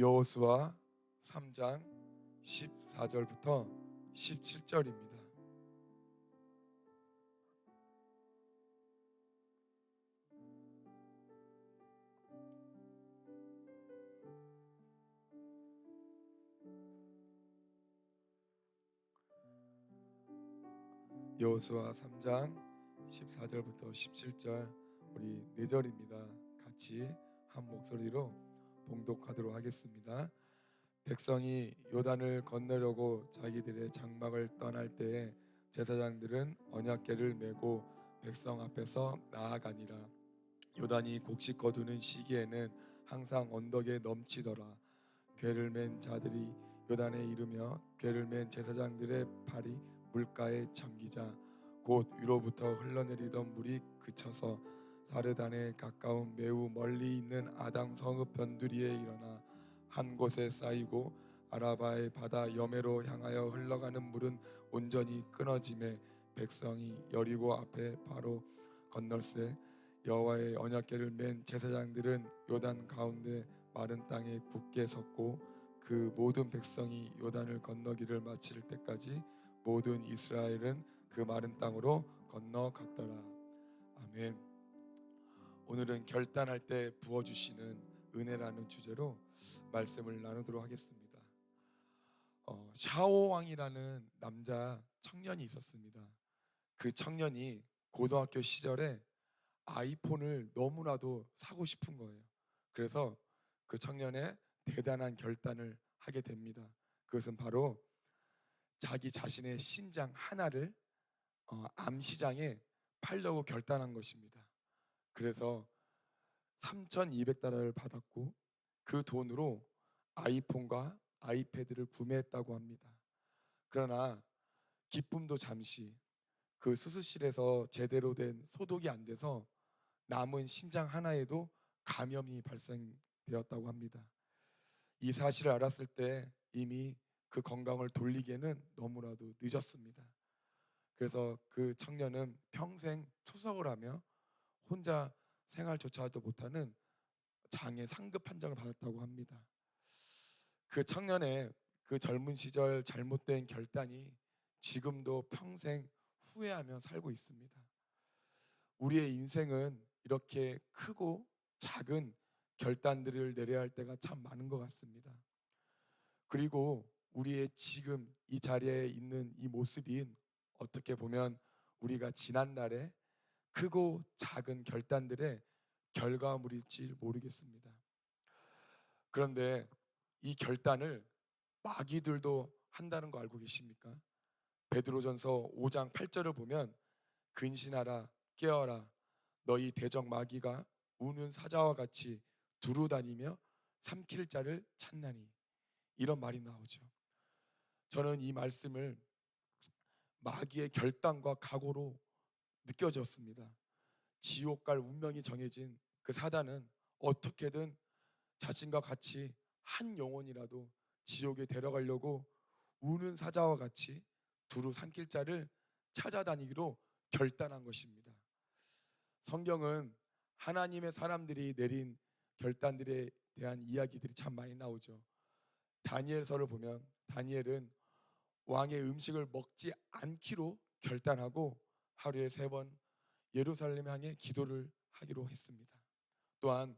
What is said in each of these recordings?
여호수아 3장 14절부터 17절입니다. 여호수아 3장 14절부터 17절 우리 네 절입니다. 같이 한 목소리로 봉독하도록 하겠습니다. 백성이 요단을 건너려고 자기들의 장막을 떠날 때에 제사장들은 언약궤를 메고 백성 앞에서 나아가니라. 요단이 곡식 거두는 시기에는 항상 언덕에 넘치더라. 궤를 맨 자들이 요단에 이르며 궤를 맨 제사장들의 발이 물가에 잠기자 곧 위로부터 흘러내리던 물이 그쳐서 사르단에 가까운 매우 멀리 있는 아당 성읍 변두리에 일어나 한 곳에 쌓이고 아라바의 바다 여매로 향하여 흘러가는 물은 온전히 끊어짐에 백성이 여리고 앞에 바로 건널세 여호와의 언약궤를 맨 제사장들은 요단 가운데 마른 땅에 굳게 섰고 그 모든 백성이 요단을 건너기를 마칠 때까지 모든 이스라엘은 그 마른 땅으로 건너갔더라. 아멘. 오늘은 결단할 때 부어 주시는 은혜라는 주제로 말씀을 나누도록 하겠습니다. 어, 샤오 왕이라는 남자 청년이 있었습니다. 그 청년이 고등학교 시절에 아이폰을 너무나도 사고 싶은 거예요. 그래서 그 청년의 대단한 결단을 하게 됩니다. 그것은 바로 자기 자신의 신장 하나를 어, 암시장에 팔려고 결단한 것입니다. 그래서 3,200달러를 받았고 그 돈으로 아이폰과 아이패드를 구매했다고 합니다. 그러나 기쁨도 잠시 그 수술실에서 제대로 된 소독이 안 돼서 남은 신장 하나에도 감염이 발생되었다고 합니다. 이 사실을 알았을 때 이미 그 건강을 돌리기에는 너무나도 늦었습니다. 그래서 그 청년은 평생 투석을 하며 혼자 생활조차도 못하는 장애 상급 판정을 받았다고 합니다. 그 청년의 그 젊은 시절 잘못된 결단이 지금도 평생 후회하며 살고 있습니다. 우리의 인생은 이렇게 크고 작은 결단들을 내려야 할 때가 참 많은 것 같습니다. 그리고 우리의 지금 이 자리에 있는 이 모습인 어떻게 보면 우리가 지난날에 크고 작은 결단들의 결과물일지 모르겠습니다. 그런데 이 결단을 마귀들도 한다는 거 알고 계십니까? 베드로전서 5장 8절을 보면 근신하라 깨어라 너희 대적 마귀가 우는 사자와 같이 두루 다니며 삼킬 자를 찾나니 이런 말이 나오죠. 저는 이 말씀을 마귀의 결단과 각오로 느껴졌습니다. 지옥 갈 운명이 정해진 그 사단은 어떻게든 자신과 같이 한 영혼이라도 지옥에 데려가려고 우는 사자와 같이 두루 삼킬 자를 찾아다니기로 결단한 것입니다. 성경은 하나님의 사람들이 내린 결단들에 대한 이야기들이 참 많이 나오죠. 다니엘서를 보면 다니엘은 왕의 음식을 먹지 않기로 결단하고 하루에 세 번 예루살렘 향해 기도를 하기로 했습니다. 또한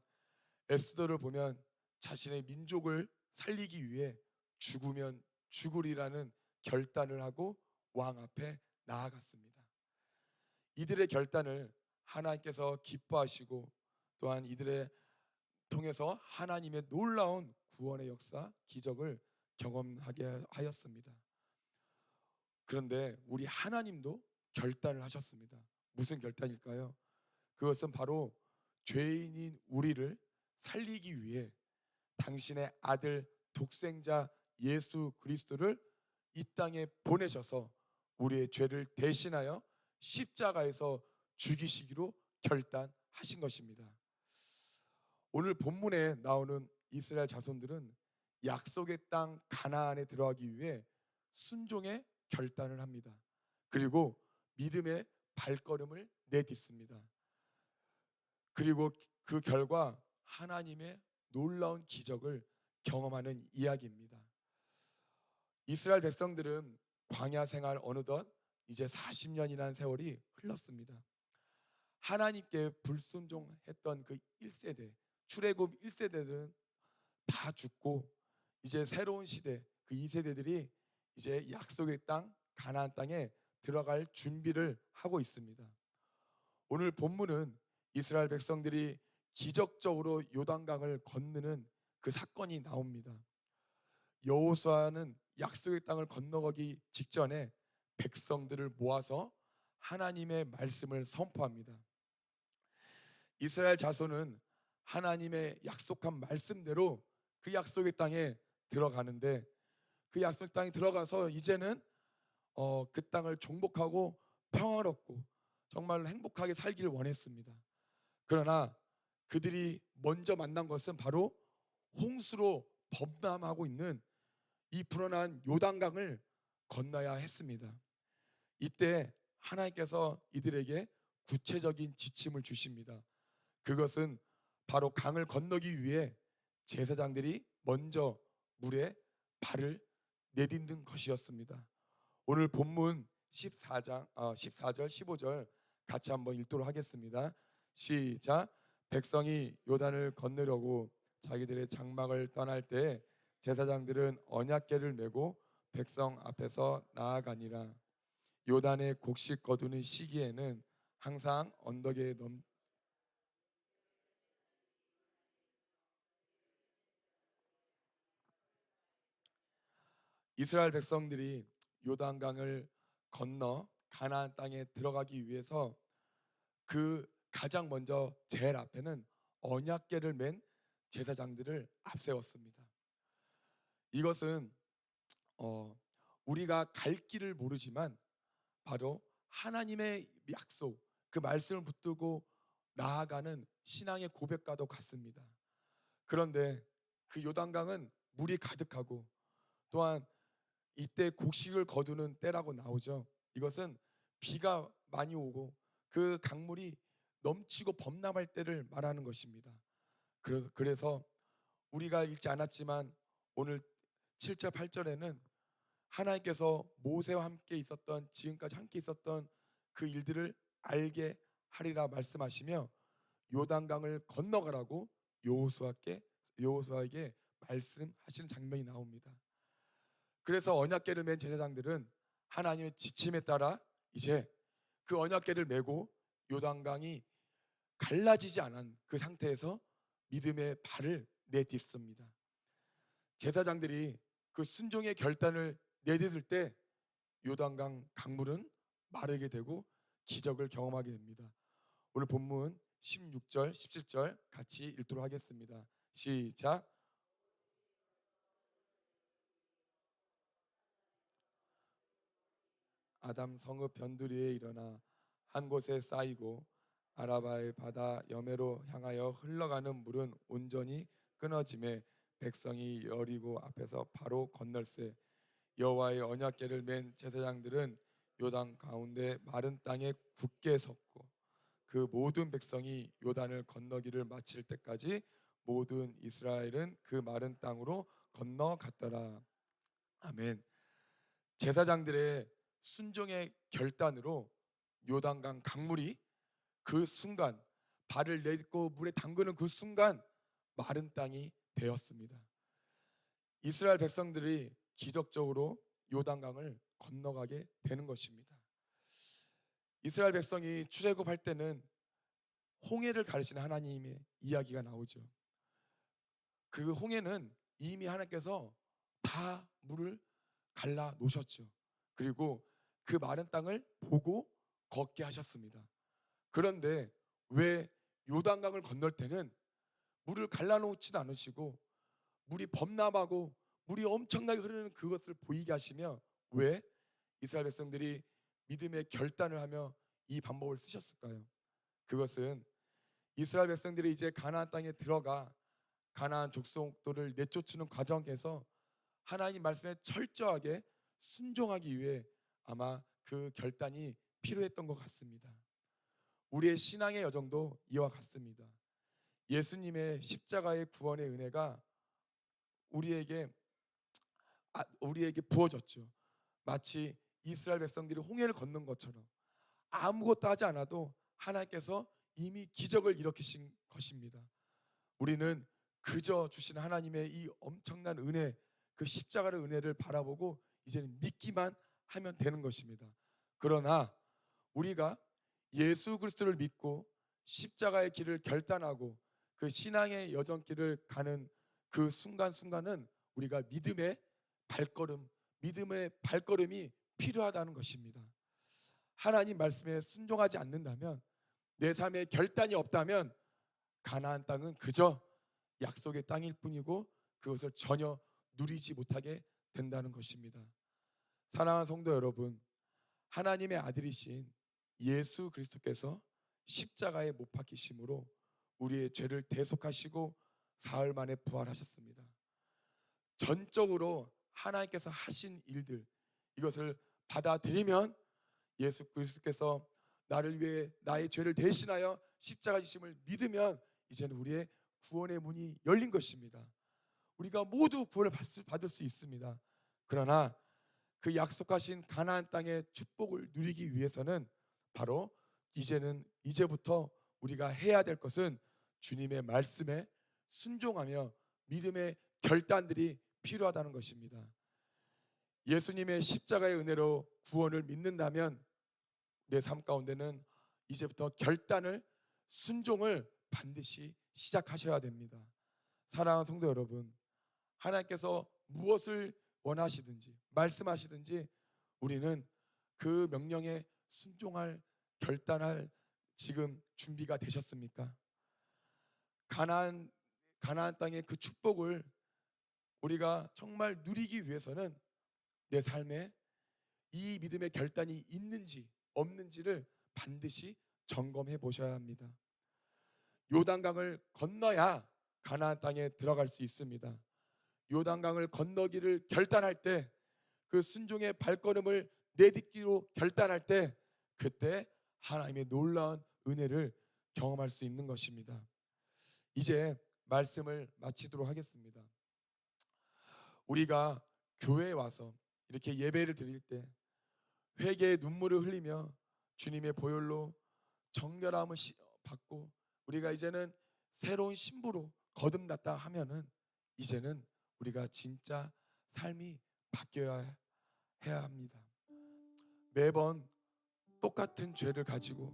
에스더를 보면 자신의 민족을 살리기 위해 죽으면 죽으리라는 결단을 하고 왕 앞에 나아갔습니다. 이들의 결단을 하나님께서 기뻐하시고 또한 이들의 통해서 하나님의 놀라운 구원의 역사, 기적을 경험하게 하였습니다. 그런데 우리 하나님도 결단을 하셨습니다. 무슨 결단일까요? 그것은 바로 죄인인 우리를 살리기 위해 당신의 아들 독생자 예수 그리스도를 이 땅에 보내셔서 우리의 죄를 대신하여 십자가에서 죽이시기로 결단하신 것입니다. 오늘 본문에 나오는 이스라엘 자손들은 약속의 땅 가나안에 들어가기 위해 순종의 결단을 합니다. 그리고 믿음의 발걸음을 내딛습니다. 그리고 그 결과 하나님의 놀라운 기적을 경험하는 이야기입니다. 이스라엘 백성들은 광야 생활 어느덧 이제 40년이라는 세월이 흘렀습니다. 하나님께 불순종했던 그 1세대, 출애굽 1세대들은 다 죽고 이제 새로운 시대 그 2세대들이 이제 약속의 땅 가나안 땅에 들어갈 준비를 하고 있습니다. 오늘 본문은 이스라엘 백성들이 기적적으로 요단강을 건너는 그 사건이 나옵니다. 여호수아는 약속의 땅을 건너가기 직전에 백성들을 모아서 하나님의 말씀을 선포합니다. 이스라엘 자손은 하나님의 약속한 말씀대로 그 약속의 땅에 들어가는데 그 약속 땅에 들어가서 이제는 어, 그 땅을 정복하고 평화롭고 정말 행복하게 살기를 원했습니다. 그러나 그들이 먼저 만난 것은 바로 홍수로 범람하고 있는 이 불어난 요단강을 건너야 했습니다. 이때 하나님께서 이들에게 구체적인 지침을 주십니다. 그것은 바로 강을 건너기 위해 제사장들이 먼저 물에 발을 내딛는 것이었습니다. 오늘 본문 14장 어, 14절 15절 같이 한번 읽도록 하겠습니다. 시작. 백성이 요단을 건너려고 자기들의 장막을 떠날 때 제사장들은 언약궤를 메고 백성 앞에서 나아가니라. 요단의 곡식 거두는 시기에는 항상 언덕에 넘 이스라엘 백성들이 요단강을 건너 가나안 땅에 들어가기 위해서 그 가장 먼저 제일 앞에는 언약궤를 맨 제사장들을 앞세웠습니다. 이것은 어, 우리가 갈 길을 모르지만 바로 하나님의 약속, 그 말씀을 붙들고 나아가는 신앙의 고백과도 같습니다. 그런데 그 요단강은 물이 가득하고 또한 이때 곡식을 거두는 때라고 나오죠. 이것은 비가 많이 오고 그 강물이 넘치고 범람할 때를 말하는 것입니다. 그래서 우리가 읽지 않았지만 오늘 7절 8절에는 하나님께서 모세와 함께 있었던 지금까지 함께 있었던 그 일들을 알게 하리라 말씀하시며 요단강을 건너가라고 여호수아께 여호수아에게 말씀하시는 장면이 나옵니다. 그래서 언약궤를 맨 제사장들은 하나님의 지침에 따라 이제 그 언약궤를 메고 요단강이 갈라지지 않은 그 상태에서 믿음의 발을 내딛습니다. 제사장들이 그 순종의 결단을 내딛을 때 요단강 강물은 마르게 되고 기적을 경험하게 됩니다. 오늘 본문 16절, 17절 같이 읽도록 하겠습니다. 시작. 아담 성읍 변두리에 일어나 한 곳에 쌓이고 아라바의 바다 여매로 향하여 흘러가는 물은 온전히 끊어짐에 백성이 여리고 앞에서 바로 건널세 여호와의 언약궤를 맨 제사장들은 요단 가운데 마른 땅에 굳게 섰고 그 모든 백성이 요단을 건너기를 마칠 때까지 모든 이스라엘은 그 마른 땅으로 건너갔더라. 아멘. 제사장들의 순종의 결단으로 요단강 강물이 그 순간 발을 내딛고 물에 담그는 그 순간 마른 땅이 되었습니다. 이스라엘 백성들이 기적적으로 요단강을 건너가게 되는 것입니다. 이스라엘 백성이 출애굽할 때는 홍해를 가르치는 하나님의 이야기가 나오죠. 그 홍해는 이미 하나님께서 다 물을 갈라 놓으셨죠. 그리고 그 마른 땅을 보고 걷게 하셨습니다. 그런데 왜 요단강을 건널 때는 물을 갈라놓지도 않으시고 물이 범람하고 물이 엄청나게 흐르는 그것을 보이게 하시며 왜 이스라엘 백성들이 믿음의 결단을 하며 이 방법을 쓰셨을까요? 그것은 이스라엘 백성들이 이제 가나안 땅에 들어가 가나안 족속들을 내쫓는 과정에서 하나님 말씀에 철저하게 순종하기 위해 아마 그 결단이 필요했던 것 같습니다. 우리의 신앙의 여정도 이와 같습니다. 예수님의 십자가의 구원의 은혜가 우리에게 아, 우리에게 부어졌죠. 마치 이스라엘 백성들이 홍해를 건넌 것처럼 아무것도 하지 않아도 하나님께서 이미 기적을 일으키신 것입니다. 우리는 그저 주신 하나님의 이 엄청난 은혜, 그 십자가의 은혜를 바라보고 이제는 믿기만 하면 되는 것입니다. 그러나 우리가 예수 그리스도를 믿고 십자가의 길을 결단하고 그 신앙의 여정길을 가는 그 순간순간은 우리가 믿음의 발걸음, 믿음의 발걸음이 필요하다는 것입니다. 하나님 말씀에 순종하지 않는다면 내 삶에 결단이 없다면 가나안 땅은 그저 약속의 땅일 뿐이고 그것을 전혀 누리지 못하게 된다는 것입니다. 사랑하는 성도 여러분, 하나님의 아들이신 예수 그리스도께서 십자가에 못 박히심으로 우리의 죄를 대속하시고 사흘 만에 부활하셨습니다. 전적으로 하나님께서 하신 일들 이것을 받아들이면 예수 그리스도께서 나를 위해 나의 죄를 대신하여 십자가 지심을 믿으면 이제는 우리의 구원의 문이 열린 것입니다. 우리가 모두 구원을 받을 수 있습니다. 그러나 그 약속하신 가나안 땅의 축복을 누리기 위해서는 바로 이제는 이제부터 우리가 해야 될 것은 주님의 말씀에 순종하며 믿음의 결단들이 필요하다는 것입니다. 예수님의 십자가의 은혜로 구원을 믿는다면 내 삶 가운데는 이제부터 결단을 순종을 반드시 시작하셔야 됩니다. 사랑하는 성도 여러분, 하나님께서 무엇을 원하시든지 말씀하시든지 우리는 그 명령에 순종할 결단할 지금 준비가 되셨습니까? 가나안 가나안 땅의 그 축복을 우리가 정말 누리기 위해서는 내 삶에 이 믿음의 결단이 있는지 없는지를 반드시 점검해 보셔야 합니다. 요단강을 건너야 가나안 땅에 들어갈 수 있습니다. 요단강을 건너기를 결단할 때 그 순종의 발걸음을 내딛기로 결단할 때 그때 하나님의 놀라운 은혜를 경험할 수 있는 것입니다. 이제 말씀을 마치도록 하겠습니다. 우리가 교회에 와서 이렇게 예배를 드릴 때 회개의 눈물을 흘리며 주님의 보혈로 정결함을 받고 우리가 이제는 새로운 신부로 거듭났다 하면은 이제는 우리가 진짜 삶이 바뀌어야 해야 합니다. 매번 똑같은 죄를 가지고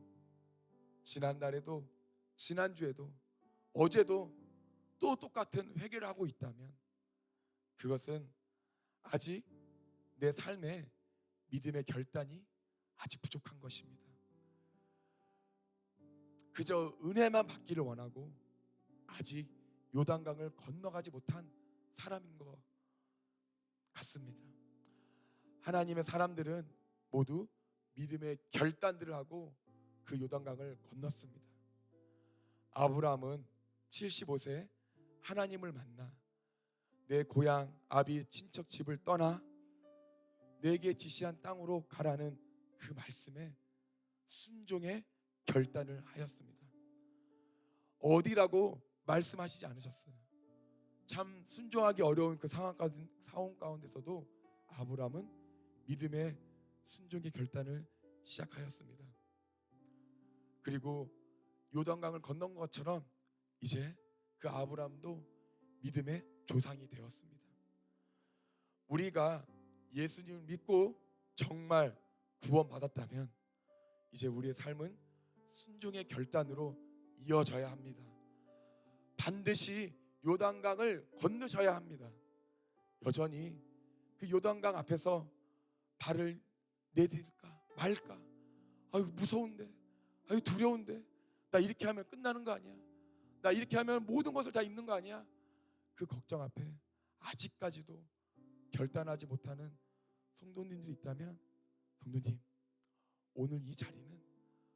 지난날에도 지난주에도 어제도 또 똑같은 회개를 하고 있다면 그것은 아직 내 삶에 믿음의 결단이 아직 부족한 것입니다. 그저 은혜만 받기를 원하고 아직 요단강을 건너가지 못한 사람인 것 같습니다. 하나님의 사람들은 모두 믿음의 결단들을 하고 그 요단강을 건넜습니다. 아브라함은 75세 하나님을 만나 내 고향 아비 친척 집을 떠나 내게 지시한 땅으로 가라는 그 말씀에 순종의 결단을 하였습니다. 어디라고 말씀하시지 않으셨어요. 참 순종하기 어려운 그 상황 가운데서도 아브라함은 믿음의 순종의 결단을 시작하였습니다. 그리고 요단강을 건넌 것처럼 이제 그 아브라함도 믿음의 조상이 되었습니다. 우리가 예수님을 믿고 정말 구원받았다면 이제 우리의 삶은 순종의 결단으로 이어져야 합니다. 반드시 요단강을 건너셔야 합니다. 여전히 그 요단강 앞에서 발을 내딜까 말까? 아유 무서운데, 아유 두려운데, 나 이렇게 하면 끝나는 거 아니야? 나 이렇게 하면 모든 것을 다 잃는 거 아니야? 그 걱정 앞에 아직까지도 결단하지 못하는 성도님들이 있다면 성도님 오늘 이 자리는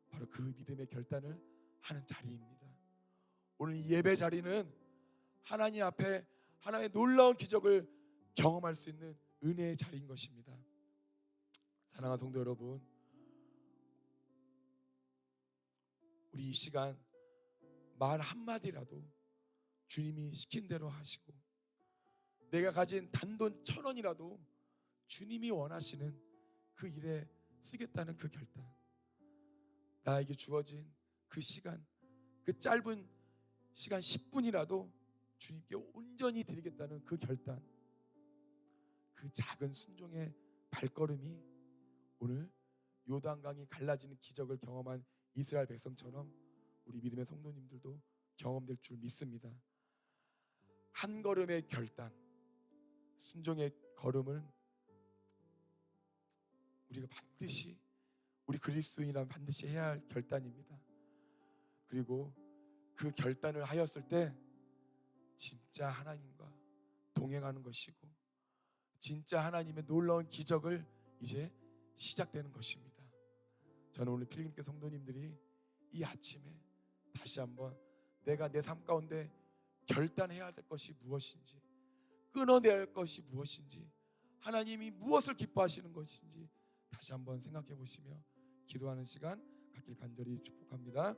바로 그 믿음의 결단을 하는 자리입니다. 오늘 이 예배 자리는 하나님 앞에 하나님의 놀라운 기적을 경험할 수 있는 은혜의 자리인 것입니다. 사랑하는 성도 여러분, 우리 이 시간 말 한마디라도 주님이 시킨 대로 하시고 내가 가진 단돈 천 원이라도 주님이 원하시는 그 일에 쓰겠다는 그 결단. 나에게 주어진 그 시간, 그 짧은 시간 10분이라도 주님께 온전히 드리겠다는 그 결단. 그 작은 순종의 발걸음이 오늘 요단강이 갈라지는 기적을 경험한 이스라엘 백성처럼 우리 믿음의 성도님들도 경험될 줄 믿습니다. 한 걸음의 결단, 순종의 걸음을 우리가 반드시 우리 그리스도인이란 반드시 해야 할 결단입니다. 그리고 그 결단을 하였을 때 진짜 하나님과 동행하는 것이고 진짜 하나님의 놀라운 기적을 이제 시작되는 것입니다. 저는 오늘 필리핀교 성도님들이 이 아침에 다시 한번 내가 내 삶 가운데 결단해야 할 것이 무엇인지 끊어내야 할 것이 무엇인지 하나님이 무엇을 기뻐하시는 것인지 다시 한번 생각해 보시며 기도하는 시간 갖길 간절히 축복합니다.